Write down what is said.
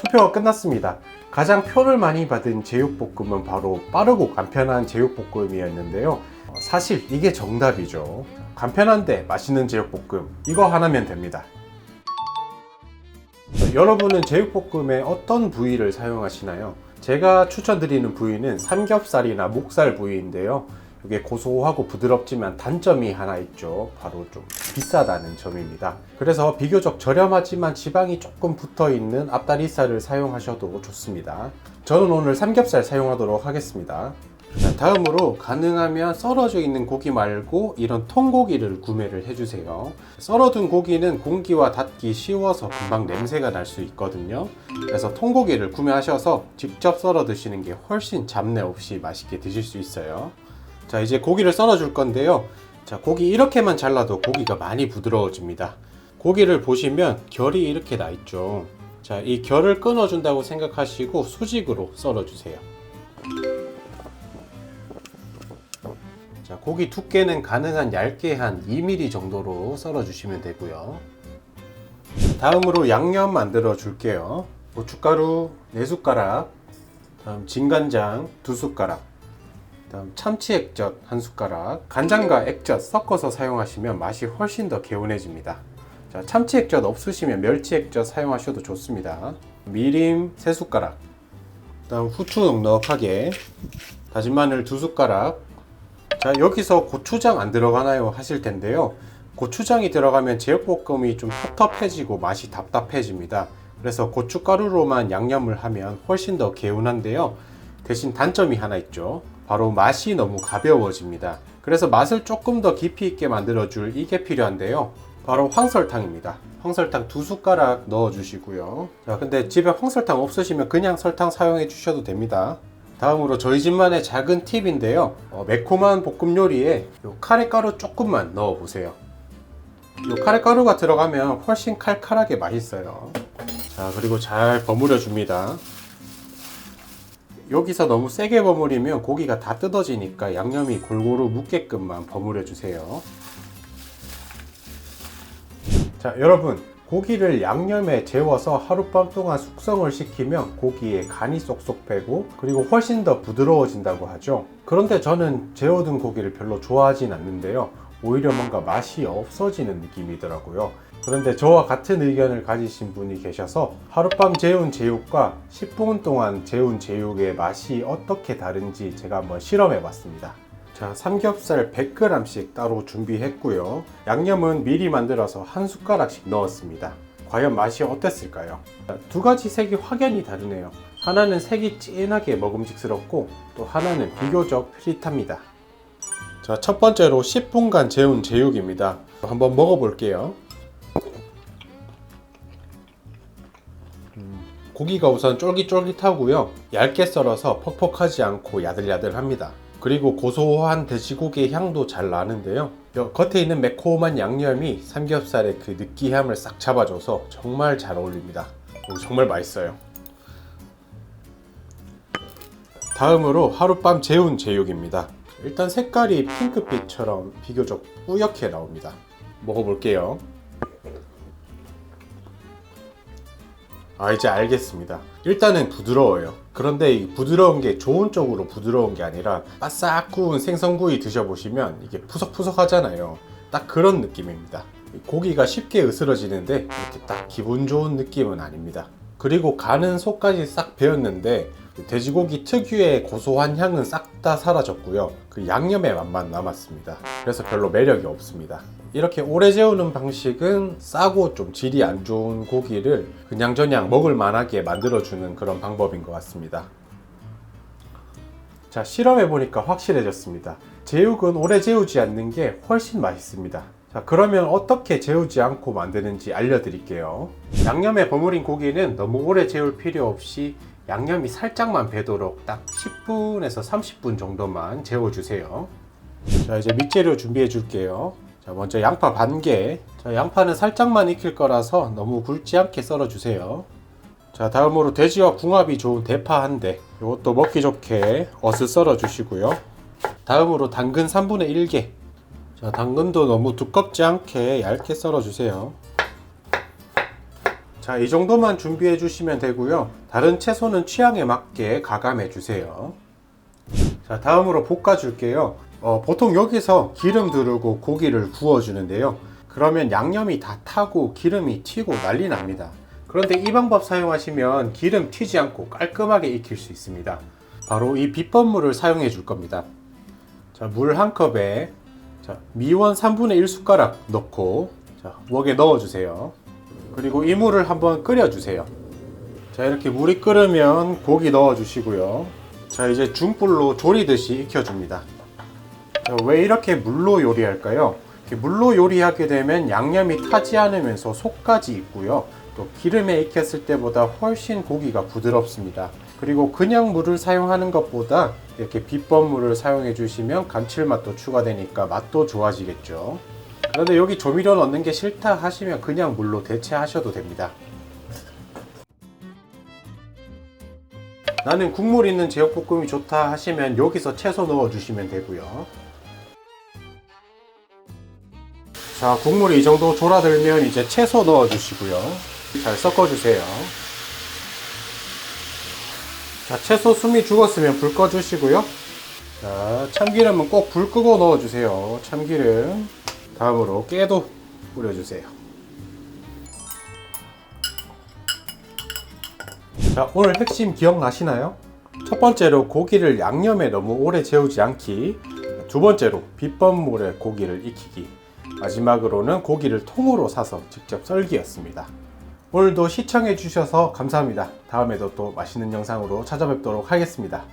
투표가 끝났습니다. 가장 표를 많이 받은 제육볶음은 바로 빠르고 간편한 제육볶음이었는데요. 어, 사실 이게 정답이죠. 간편한데 맛있는 제육볶음 이거 하나면 됩니다. 여러분은 제육볶음에 어떤 부위를 사용하시나요? 제가 추천드리는 부위는 삼겹살이나 목살 부위인데요. 이게 고소하고 부드럽지만 단점이 하나 있죠. 바로 좀 비싸다는 점입니다. 그래서 비교적 저렴하지만 지방이 조금 붙어 있는 앞다리살을 사용하셔도 좋습니다. 저는 오늘 삼겹살 사용하도록 하겠습니다. 자, 다음으로 가능하면 썰어져 있는 고기 말고 이런 통고기를 구매를 해주세요. 썰어둔 고기는 공기와 닿기 쉬워서 금방 냄새가 날 수 있거든요. 그래서 통고기를 구매하셔서 직접 썰어 드시는 게 훨씬 잡내 없이 맛있게 드실 수 있어요. 자, 이제 고기를 썰어 줄 건데요. 자, 고기 이렇게만 잘라도 고기가 많이 부드러워집니다. 고기를 보시면 결이 이렇게 나 있죠. 자, 이 결을 끊어 준다고 생각하시고 수직으로 썰어 주세요. 자, 고기 두께는 가능한 얇게 한 2mm 정도로 썰어 주시면 되고요. 다음으로 양념 만들어 줄게요. 고춧가루 4숟가락, 다음 진간장 2숟가락, 다음 참치 액젓 한 숟가락, 간장과 액젓 섞어서 사용하시면 맛이 훨씬 더 개운해집니다. 자, 참치 액젓 없으시면 멸치 액젓 사용하셔도 좋습니다. 미림 3숟가락, 다음 후추 넉넉하게, 다진 마늘 2숟가락, 자 여기서 고추장 안 들어가나요? 하실 텐데요. 고추장이 들어가면 제육볶음이 좀 텁텁해지고 맛이 답답해집니다. 그래서 고춧가루로만 양념을 하면 훨씬 더 개운한데요. 대신 단점이 하나 있죠 바로 맛이 너무 가벼워집니다 그래서 맛을 조금 더 깊이 있게 만들어줄 이게 필요한데요 바로 황설탕입니다 황설탕 두 숟가락 넣어 주시고요 자 근데 집에 황설탕 없으시면 그냥 설탕 사용해 주셔도 됩니다 다음으로 저희 집만의 작은 팁인데요. 어, 매콤한 볶음 요리에 요 카레가루 조금만 넣어 보세요. 요 카레가루가 들어가면 훨씬 칼칼하게 맛있어요. 자, 그리고 잘 버무려 줍니다. 여기서 너무 세게 버무리면 고기가 다 뜯어지니까 양념이 골고루 묻게끔만 버무려 주세요. 자, 여러분. 고기를 양념에 재워서 하룻밤 동안 숙성을 시키면 고기에 간이 쏙쏙 배고 그리고 훨씬 더 부드러워진다고 하죠. 그런데 저는 재워둔 고기를 별로 좋아하진 않는데요. 오히려 뭔가 맛이 없어지는 느낌이더라고요. 그런데 저와 같은 의견을 가지신 분이 계셔서 하룻밤 재운 제육과 10분 동안 재운 제육의 맛이 어떻게 다른지 제가 한번 실험해 봤습니다. 자, 삼겹살 100g씩 따로 준비했고요. 양념은 미리 만들어서 한 숟가락씩 넣었습니다. 과연 맛이 어땠을까요? 자, 두 가지 색이 확연히 다르네요. 하나는 색이 진하게 먹음직스럽고 또 하나는 비교적 흐릿합니다. 자, 첫 번째로 10분간 재운 제육입니다. 한번 먹어볼게요. 음, 고기가 우선 쫄깃쫄깃하고요. 얇게 썰어서 퍽퍽하지 않고 야들야들합니다. 그리고 고소한 돼지고기의 향도 잘 나는데요. 여- 겉에 있는 매콤한 양념이 삼겹살의 그 느끼함을 싹 잡아줘서 정말 잘 어울립니다. 오, 정말 맛있어요. 다음으로 하룻밤 재운 제육입니다. 일단 색깔이 핑크빛처럼 비교적 뿌옇게 나옵니다. 먹어볼게요. 아 이제 알겠습니다. 일단은 부드러워요. 그런데 이 부드러운 게 좋은 쪽으로 부드러운 게 아니라 바싹 구운 생선구이 드셔보시면 이게 푸석푸석하잖아요. 딱 그런 느낌입니다. 이 고기가 쉽게 으스러지는데 이렇게 딱 기분 좋은 느낌은 아닙니다. 그리고 간은 속까지 싹 배었는데 그 돼지고기 특유의 고소한 향은 싹 다 사라졌고요. 그 양념의 맛만 남았습니다. 그래서 별로 매력이 없습니다. 이렇게 오래 재우는 방식은 싸고 좀 질이 안 좋은 고기를 그냥저냥 먹을 만하게 만들어주는 그런 방법인 것 같습니다. 자, 실험해보니까 확실해졌습니다. 제육은 오래 재우지 않는 게 훨씬 맛있습니다. 자, 그러면 어떻게 재우지 않고 만드는지 알려드릴게요. 양념에 버무린 고기는 너무 오래 재울 필요 없이 양념이 살짝만 배도록 딱 10분에서 30분 정도만 재워주세요. 자, 이제 밑재료 준비해 줄게요. 자, 먼저 양파 반 개. 자, 양파는 살짝만 익힐 거라서 너무 굵지 않게 썰어 주세요. 자, 다음으로 돼지와 궁합이 좋은 대파 한 대. 이것도 먹기 좋게 어슷 썰어 주시고요. 다음으로 당근 3분의 1개. 자, 당근도 너무 두껍지 않게 얇게 썰어 주세요. 자, 자, 이 정도만 준비해 주시면 되고요. 다른 채소는 취향에 맞게 가감해 주세요. 자, 다음으로 볶아 줄게요. 어, 보통 여기서 기름 두르고 고기를 구워 주는데요. 그러면 양념이 다 타고 기름이 튀고 난리 납니다. 그런데 이 방법 사용하시면 기름 튀지 않고 깔끔하게 익힐 수 있습니다. 바로 이 비법물을 사용해 줄 겁니다. 자, 물 한 컵에 자, 미원 3분의 1 숟가락 넣고 자, 웍에 넣어 주세요. 그리고 이 물을 한번 끓여 주세요. 자, 이렇게 물이 끓으면 고기 넣어 주시고요. 자, 이제 중불로 조리듯이 익혀 줍니다. 자, 왜 이렇게 물로 요리할까요? 물로 요리하게 되면 양념이 타지 않으면서 속까지 있고요. 또 기름에 익혔을 때보다 훨씬 고기가 부드럽습니다. 그리고 그냥 물을 사용하는 것보다 이렇게 비법 물을 사용해 주시면 감칠맛도 추가되니까 맛도 좋아지겠죠. 그런데 여기 조미료 넣는 게 싫다 하시면 그냥 물로 대체하셔도 됩니다. 나는 국물 있는 제육볶음이 좋다 하시면 여기서 채소 넣어 주시면 되고요. 자, 국물이 이 정도 졸아들면 이제 채소 넣어 주시고요. 잘 섞어 주세요. 자, 채소 숨이 죽었으면 불 꺼 주시고요. 자, 참기름은 꼭 불 끄고 넣어 주세요. 참기름. 다음으로 깨도 뿌려 주세요. 자, 오늘 핵심 기억나시나요? 첫 번째로 고기를 양념에 너무 오래 재우지 않기. 두 번째로 비법물에 고기를 익히기. 마지막으로는 고기를 통으로 사서 직접 썰기였습니다. 오늘도 시청해 주셔서 감사합니다. 다음에도 또 맛있는 영상으로 찾아뵙도록 하겠습니다.